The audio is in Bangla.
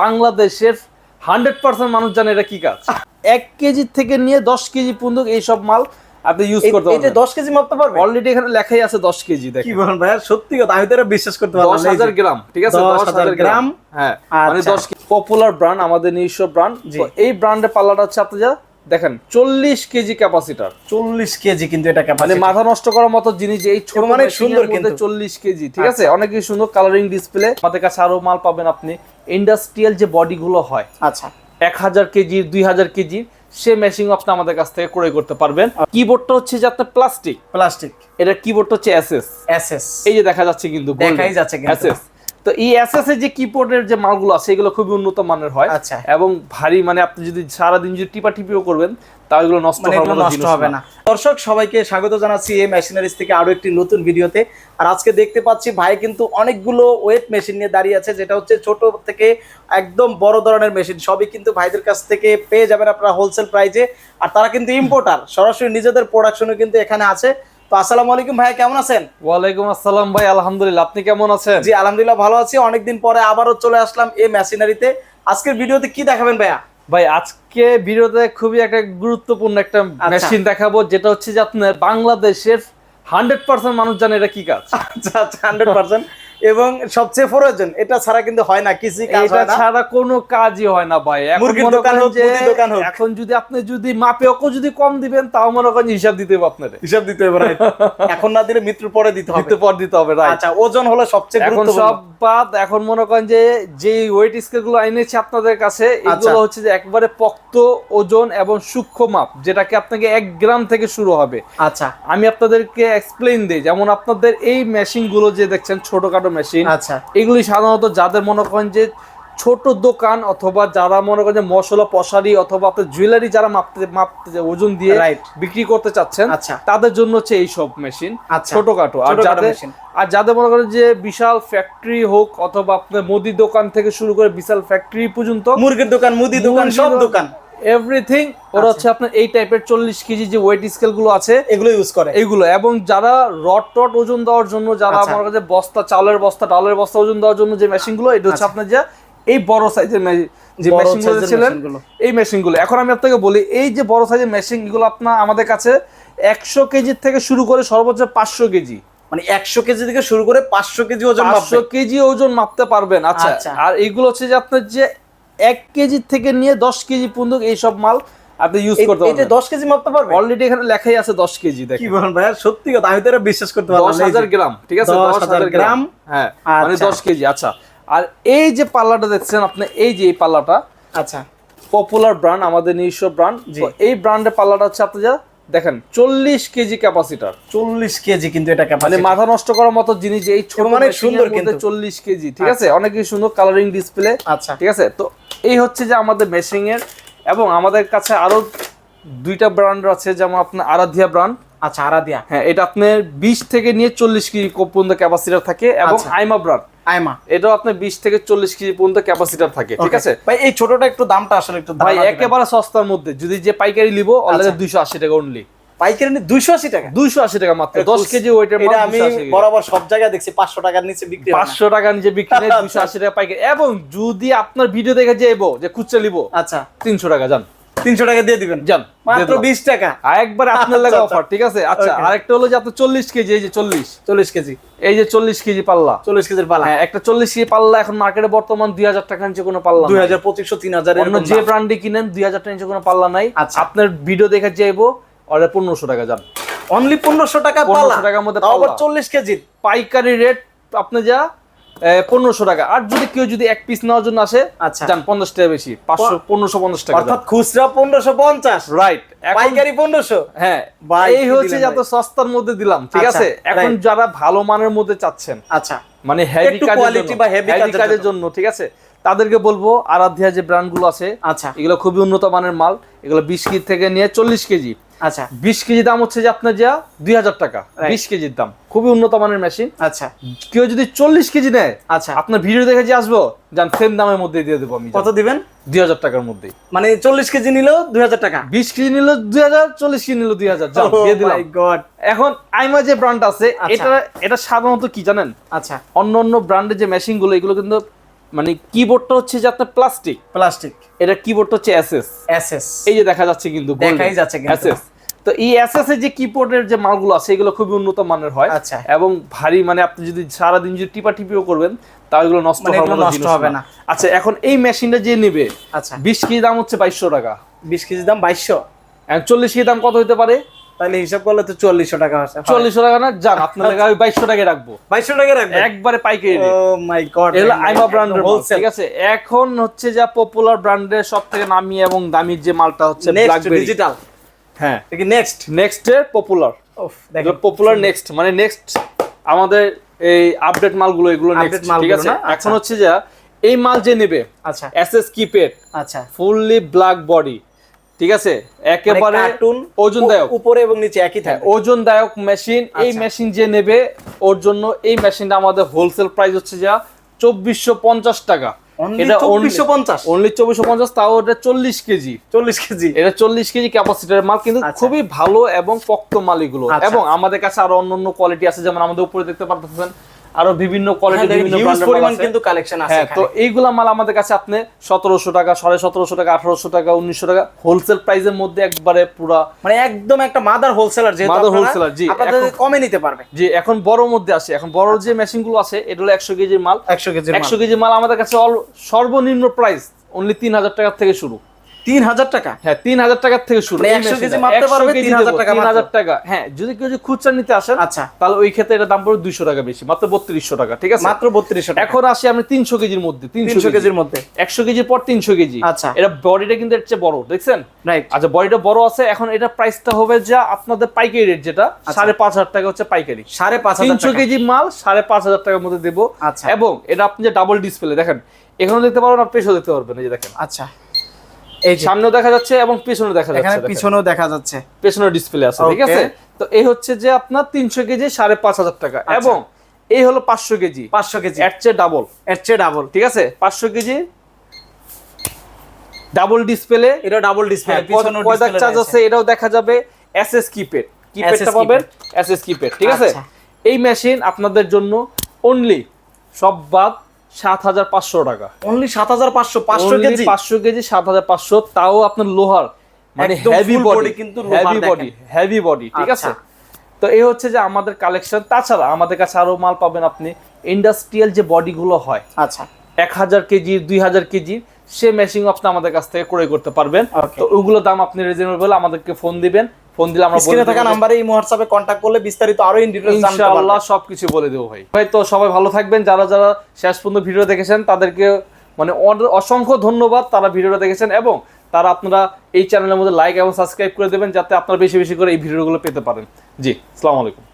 বাংলাদেশের হান্ড্রেড পার্সেন্ট মানুষ জানে এটা কি কাজ। এক কেজি থেকে নিয়ে দশ কেজি পর্যন্ত এইসব মাল আপনি ইউজ করতে পারবেন। 10 কেজি মাপতে পারবেন। অলরেডি এখানে লেখাই আছে দশ কেজি কি বলেন ভাই সত্যি কথা আমি তো এটা বিশ্বাস করতে পারলাম দশ। হাজার গ্রাম ঠিক আছে? 10,000 দশ হাজার গ্রাম। হ্যাঁ মানে আচ্ছা। দশ পপুলার ব্র্যান্ড আমাদের নিজস্ব ব্র্যান্ড এই ব্র্যান্ডের পাল্লাটা হচ্ছে আপনি যা দেখেন চল্লিশ কেজি ক্যাপাসিটার 40 কেজি কিন্তু এটা মানে মাথা নষ্ট করার মতো জিনিস এই ছোট অনেক machine সুন্দর কিন্তু। আচ্ছা। চল্লিশ কেজি ঠিক আছে? অনেক সুন্দর কালারিং ডিসপ্লে আমাদের কাছে আরও মাল পাবেন আপনি। ইন্ডাস্ট্রিয়াল যে বডি গুলো হয় আচ্ছা। এক হাজার কেজি দুই হাজার কেজি সে মেশিন আপনি আমাদের কাছ থেকে ক্রয় করতে পারবেন। কিবোর্ডটা হচ্ছে যে আপনার প্লাস্টিক প্লাস্টিক এটা কিবোর্ডটা হচ্ছে এসএস এসএস এই যে দেখা যাচ্ছে কিন্তু দেখাই যাচ্ছে। এসএস তো এই এসএস এর যে কিবোর্ডের যে মালগুলো আছে এগুলো খুবই উন্নত মানের হয়। আচ্ছা। এবং ভারী মানে আপনি যদি সারাদিন যদি টিপা টিপিও করবেন এগুলো নষ্ট মানে এগুলো নষ্ট হবে না। দর্শক সবাইকে স্বাগত জানাচ্ছি এই মেশিনারিজ থেকে আরও একটি নতুন ভিডিওতে। আর আজকে দেখতে পাচ্ছি ভাই কিন্তু অনেকগুলো ওয়েট মেশিন নিয়ে দাঁড়িয়ে আছে যেটা হচ্ছে ছোট থেকে একদম বড় ধরনের মেশিন সবই কিন্তু ভাইদের কাছ থেকে পেয়ে যাবেন আপনারা হোলসেল প্রাইজে আর তারা কিন্তু ইম্পোর্টার সরাসরি নিজেদের প্রোডাকশনও কিন্তু এখানে আছে। তো আসসালামু আলাইকুম ভাই কেমন আছেন? ওয়ালাইকুম আসসালাম ভাই আলহামদুলিল্লাহ। আপনি কেমন আছেন? জি আলহামদুলিল্লাহ ভালো আছি। অনেকদিন পরে আবারও চলে আসলাম এই মেশিনারিতে আজকের ভিডিওতে কি দেখাবেন ভাইয়া? ভাই আজকে ভিডিওতে খুবই একটা গুরুত্বপূর্ণ একটা আচ্ছা। মেশিন দেখাবো যেটা হচ্ছে যে আপনার বাংলাদেশের হান্ড্রেড পার্সেন্ট মানুষ জানে এটা কি কাজ। আচ্ছা আচ্ছা হান্ড্রেড পার্সেন্ট এবং সবচেয়ে প্রয়োজন এটা ছাড়া কিন্তু হয় না কাজ এটা ছাড়া কোনো কাজই হয় না ভাই। এখন মুরগির দোকান হোক, দোকান হোক। এখন যদি আপনি যদি মাপে ওকে যদি কম দিবেন তাও মনে করেন হিসাব দিতে হবে আপনার। হিসাব দিতে হবে? এখন না দিলে মৃত্যুর পরে দিতে হবে। পর দিতে হবে রাইট আচ্ছা ওজন হলো সবচেয়ে এখন গুরুত্বপূর্ণ। সব বাদ এখন মনে করেন যে যে ওয়েট স্কেলগুলো এনেছি আপনাদের কাছে এগুলো আচ্ছা। হচ্ছে যে একবারে পক্ত ওজন এবং সূক্ষ্ম মাপ যেটাকে আপনাকে এক গ্রাম থেকে শুরু হবে। আচ্ছা। আমি আপনাদেরকে এক্সপ্লেইন দিই যেমন আপনাদের এই মেশিনগুলো যে দেখছেন ছোটখাটো মেশিন আচ্ছা এগুলি সাধারণত যাদের মনে করেন যে ছোট দোকান অথবা যারা মনে করেন যে মশলা পশারি অথবা আপনার জুয়েলারি যারা মাপতে মাপতে ওজন দিয়ে. বিক্রি করতে চাচ্ছেন আচ্ছা। তাদের জন্য হচ্ছে এই সব মেশিন। ছোটখাটো আর যাদের। আর যাদের মনে করেন যে বিশাল ফ্যাক্টরি হোক অথবা আপনার মুদি দোকান থেকে শুরু করে বিশাল ফ্যাক্টরি পর্যন্ত মুরগির দোকান মুদি দোকান সব দোকান এভরিথিং ওরা হচ্ছে আপনার এই টাইপের চল্লিশ কেজি যে ওয়েট স্কেলগুলো আছে এগুলো ইউজ করে। এইগুলো এবং যারা রড টট ওজন দেওয়ার জন্য যারা আচ্ছা। আমার কাছে বস্তা চালের বস্তা ডালের বস্তা ওজন দেওয়ার জন্য যে মেশিনগুলো এটা হচ্ছে আচ্ছা। আপনার যে এই বড় সাইজের যে মেশিনগুলো ছিলেন এই মেশিনগুলো। এখন আমি আপনাকে বলি এই যে বড় সাইজের মেশিন এগুলো আপনার আমাদের কাছে একশো কেজির থেকে শুরু করে সর্বোচ্চ পাঁচশো কেজি। মানে একশো কেজি থেকে শুরু করে পাঁচশো কেজি ওজন পাঁচশো কেজি ওজন মাপতে পারবেন আচ্ছা। আচ্ছা। আর এইগুলো হচ্ছে যে আপনার যে এক কেজি থেকে নিয়ে দশ কেজি পর্যন্ত এইসব মাল আপনি ইউজ করতে পারবেন। দশ কেজি মাপতে পারবে অলরেডি এখানে লেখাই আছে দশ কেজি কি বলেন ভাইয়া? সত্যি কথা আমি তো এটা বিশ্বাস করতে পারলাম দশ না, এই যে। হাজার গ্রাম ঠিক আছে? দশ দশ হাজার হাজার গ্রাম। গ্রাম। হ্যাঁ মানে আচ্ছা। দশ কেজি আচ্ছা। আর এই যে পাল্লাটা দেখছেন আপনি এই যে এই পাল্লাটা আচ্ছা। পপুলার ব্র্যান্ড আমাদের নিজস্ব ব্র্যান্ড তো এই ব্র্যান্ডের পাল্লাটা হচ্ছে আপনি যা দেখেন চল্লিশ কেজি ক্যাপাসিটার চল্লিশ কেজি কিন্তু এটা মানে মাথা নষ্ট করার মতো জিনিস এই ছোট অনেক সুন্দর সুন্দর কিন্তু। চল্লিশ কেজি ঠিক আছে? অনেক সুন্দর কালারিং ডিসপ্লে আচ্ছা। ঠিক আছে? তো এই হচ্ছে যে আমাদের মেশিং এর এবং আমাদের কাছে আরও দুইটা ব্র্যান্ড আছে যেমন আপনার আরাধ্যা ব্র্যান্ড আচ্ছা আরাধিয়া। হ্যাঁ এটা আপনার বিশ থেকে নিয়ে চল্লিশ কেজি পর্যন্ত ক্যাপাসিটার থাকে এবং আচ্ছা। আইমা ব্র্যান্ড আয়মা এটাও আপনার বিশ থেকে চল্লিশ কেজি পর্যন্ত ক্যাপাসিটার থাকে ঠিক আছে? ভাই এই ছোটটা একটু দামটা আসলে একটু ভাই একেবারে সস্তার মধ্যে। যদি যে পাইকারি নিবো অলরেডি আচ্ছা। দুইশো আশি টাকা অনলি পাইকারি নি দুইশো আশি টাকা। দুইশো আশি টাকা মাত্র এটা দশ খুব- কেজি ওয়েটের এটা আমি বরাবর সব জায়গায় দেখছি পাঁচশো টাকার নিচে বিক্রি হয় না। পাঁচশো নিচে বিক্রি নেই দুইশো আশি টাকা পাইকারি। এবং যদি আপনার ভিডিও দেখে যাইবো যে খুচরা আচ্ছা। তিনশো টাকা যান। তিনশো টাকা দিয়ে দিবেন। মাত্র দিলাম। বিশ টাকা। আর একবার আপনার লাগে আচ্ছা, অফার ঠিক আছে? আচ্ছা আরেকটা হলো যে আপনার চল্লিশ কেজি এই যে চল্লিশ। চল্লিশ কেজি। এই যে চল্লিশ কেজি পাল্লা। চল্লিশ কেজির পালা হ্যাঁ একটা চল্লিশ কেজি পাল্লা এখন মার্কেটে বর্তমান দুই হাজার টাকা নিচে কোনো পাল্লা দুই নাই। হাজার পঁচিশশো তিন হাজার অন্য যে ব্র্যান্ডে কিনেন দুই হাজার টাকা নিচে কোনো পাল্লা নাই। আচ্ছা। আপনার ভিডিও দেখে যাইবো অর্ডার পনেরোশো টাকা যান অনলি পনেরোশো টাকা 1500 পালা টাকার মধ্যে আবার চল্লিশ কেজির পাইকারি রেট আপনি যা পনেরোশো টাকা। আর যদি কেউ যদি এক পিস নেওয়ার জন্য আসে আচ্ছা। যান পঞ্চাশ টাকা বেশি। পাঁচশো পনেরোশো পঞ্চাশ টাকা অর্থাৎ খুচরা পনেরোশো পঞ্চাশ। রাইট পাইকারি পনেরোশো। হ্যাঁ এই হচ্ছে যত সস্তার মধ্যে দিলাম ঠিক আচ্ছা, আছে? এখন যারা ভালো মানের মধ্যে চাচ্ছেন আচ্ছা। মানে হেভি জন্য বা heavy কাজের জন্য। ঠিক আছে? তাদেরকে বলব আরাধ্যা যে ব্র্যান্ডগুলো আছে আচ্ছা। এগুলো খুবই উন্নত মানের মাল। এগুলো বিশ কেজি থেকে নিয়ে চল্লিশ কেজি। আচ্ছা। বিশ কেজি দাম হচ্ছে যে আপনার যা দুই হাজার টাকা। বিশ কেজির দাম। খুবই উন্নত মানের মেশিন আচ্ছা। কেউ যদি চল্লিশ কেজি নেয় আচ্ছা। আপনার ভিডিও দেখে যে আসব যান সেম দামের মধ্যে দিয়ে দেবো আমি কত দিবেন? দুই হাজার টাকার মধ্যে মানে চল্লিশ কেজি নিলেও দুই হাজার টাকা। বিশ কেজি নিল দুই হাজার চল্লিশ কেজি নিল দুই হাজার Oh. এখন আইমা যে ব্র্যান্ড আছে আচ্ছা। এটা এটা সাধারণত কি জানেন? আচ্ছা। অন্য অন্য ব্র্যান্ডের যে মেশিনগুলো এগুলো কিন্তু মানে কিবোর্ডটা হচ্ছে যে আপনার প্লাস্টিক প্লাস্টিক এটা কিবোর্ডটা হচ্ছে এসএস এসএস এই যে দেখা যাচ্ছে কিন্তু দেখাই যাচ্ছে কিন্তু। এসএস তো এই এসএস এর যে কিবোর্ডের যে মালগুলো আছে এগুলো খুবই উন্নত মানের হয়। আচ্ছা। এবং ভারী মানে আপনি যদি সারাদিন যদি টিপা টিপিও করবেন তাহলে এগুলো নষ্ট মানে এগুলো মতো নষ্ট হবে না। আচ্ছা এখন এই মেশিনটা যে নেবে আচ্ছা। বিশ কেজি দাম হচ্ছে বাইশশো টাকা। বিশ কেজি দাম বাইশশো? এখন চল্লিশ কেজি দাম কত হতে পারে? তাহলে হিসাব করলে তো চল্লিশশো টাকা আছে। চল্লিশশো টাকা না যান আপনার লেগে আমি বাইশশো টাকায় রাখব। বাইশশো টাকা রাখবেন? একবারে পাইকারি ও মাই গড এগুলো আইমা ব্র্যান্ডের ঠিক আছে? এখন হচ্ছে যা পপুলার ব্র্যান্ডের সব থেকে নামি এবং দামি যে মালটা হচ্ছে ব্ল্যাকবেরি ডিজিটাল হ্যাঁ। নেক্সট নেক্সট এর পপুলার পপুলার নেক্সট মানে নেক্সট আমাদের এই আপডেট মালগুলো এগুলো নেক্সট ঠিক আছে? আচ্ছা। এখন হচ্ছে যা এই মাল যে নেবে আচ্ছা। এসএস কিপ্যাড আচ্ছা। ফুললি ব্ল্যাক বডি ঠিক আছে একেবারে কার্টুন ওজনদায়ক উপরে এবং নিচে একই হ্যাঁ, থাকে ওজনদায়ক মেশিন এই আচ্ছা। মেশিন যে নেবে ওর জন্য এই মেশিনটা আমাদের হোলসেল প্রাইস হচ্ছে যা চব্বিশশো পঞ্চাশ টাকা Only 2450? অনলি চব্বিশশো পঞ্চাশ তাও এটা চল্লিশ কেজি চল্লিশ কেজি এটা চল্লিশ কেজি ক্যাপাসিটির মাল কিন্তু আচ্ছা। খুবই ভালো এবং পক্ত মাল এগুলো আচ্ছা। এবং আমাদের কাছে আরও অন্য অন্য কোয়ালিটি আছে যেমন আমাদের উপরে দেখতে পারতেছেন আরও বিভিন্ন হ্যাঁ, বিভিন্ন পরিমাণ কিন্তু কালেকশন আছে হ্যাঁ তো এইগুলা মাল আমাদের কাছে আপনি সতেরোশো টাকা সাড়ে সতেরোশো টাকা আঠারোশো টাকা উনিশশো টাকা হোলসেল প্রাইসের মধ্যে একবারে পুরা মানে একদম একটা মাদার হোলসেলার যেহেতু আপনারা, wholesaler, জি, আপনাদের কমে নিতে পারবে। যে এখন বড় মধ্যে আসে। এখন বড় যে মেশিনগুলো আছে এটা হলো একশো কেজির মাল। একশো কেজি একশো কেজি মাল আমাদের কাছে সর্বনিম্ন প্রাইস অনলি তিন হাজার টাকার থেকে শুরু। তিন হাজার টাকা। হ্যাঁ তিন হাজার টাকার থেকে শুরু। মানে এই 100 মেশিনটা। কেজি মাপতে পারবে, 3000 দেবো, টাকা 3000 মাত্র। টাকা। হ্যাঁ যদি কেউ যদি খুচরা নিতে আসেন আচ্ছা। তাহলে ওই ক্ষেত্রে এটা দাম পড়বে দুইশো টাকা বেশি মাত্র বত্রিশশো টাকা ঠিক আছে? মাত্র বত্রিশশো এখন আসি আমরা তিনশো কেজির মধ্যে তিনশো কেজির মধ্যে। একশো কেজির পর তিনশো কেজি। আচ্ছা। এটা বডিটা কিন্তু এর চেয়ে বড় দেখছেন? রাইট আচ্ছা বডিটা বড় আছে এখন এটা প্রাইসটা হবে যা আপনাদের পাইকারি রেট যেটা সাড়ে পাঁচ হাজার টাকা হচ্ছে পাইকারি। সাড়ে পাঁচ তিনশো কেজি মাল সাড়ে পাঁচ হাজার টাকার মধ্যে দেবো। আচ্ছা। এবং এটা আপনি যে ডাবল ডিসপ্লে দেখেন এখানে দেখতে পারবেন আর পেছনে দেখতে পারবেন এই যে দেখেন। আচ্ছা। সামনেও দেখা যাচ্ছে এবং পেছনে দেখা যাচ্ছে দেখেন। পিছনেও দেখা যাচ্ছে। পেছনে ডিসপ্লে আছে ঠিক আছে? তো এই হচ্ছে যে আপনার তিনশো কেজি সাড়ে পাঁচ হাজার টাকা। আচ্ছা। এবং এই হলো পাঁচশো কেজি। পাঁচশো কেজি। এর চেয়ে ডাবল এর চেয়ে ডাবল ঠিক আছে? পাঁচশো কেজি ডাবল ডিসপ্লে এটা ডাবল ডিসপ্লে পিছনেও ডিসপ্লে চার্জ আছে? এটাও দেখা যাবে এসএস কিপ্যাড কিপ্যাডটা পাবেন এসএস কিপ্যাড ঠিক আছে? আচ্ছা। এই মেশিন আপনাদের জন্য অনলি সব বাদ সাত হাজার পাঁচশো টাকা। অনলি সাত হাজার পাঁচশো পাঁচশো কেজি? পাঁচশো কেজি সাত হাজার পাঁচশো তাও আপনার লোহার মানে হেভি বডি কিন্তু হেভি বডি হেভি বডি ঠিক আছে? আচ্ছা। তো এই হচ্ছে যে আমাদের কালেকশন তাছাড়া আমাদের কাছে আরও মাল পাবেন আপনি। ইন্ডাস্ট্রিয়াল যে বডিগুলো হয় আচ্ছা। এক হাজার কেজি দুই হাজার কেজি সে মেশিন আপনি আমাদের কাছ থেকে ক্রয় করতে পারবেন। তো ওগুলো দাম আপনি রিজনেবল আমাদেরকে ফোন দিবেন। ফোন দিলে আমরা স্ক্রিনে থাকা নাম্বারে এই হোয়াটসঅ্যাপে কন্ট্যাক্ট করলে বিস্তারিত আরও ইন ডিটেইলস জানতে ইনশাআল্লাহ সবকিছু বলে দেবো ভাই। ভাই তো সবাই ভালো থাকবেন। যারা যারা শেষ পর্যন্ত ভিডিও দেখেছেন তাদেরকে মানে অসংখ্য ধন্যবাদ তারা ভিডিওটা দেখেছেন এবং তারা আপনারা এই চ্যানেলের মধ্যে লাইক এবং সাবস্ক্রাইব করে দেবেন যাতে আপনারা বেশি বেশি করে এই ভিডিওগুলো পেতে পারেন। জি আসসালামু আলাইকুম।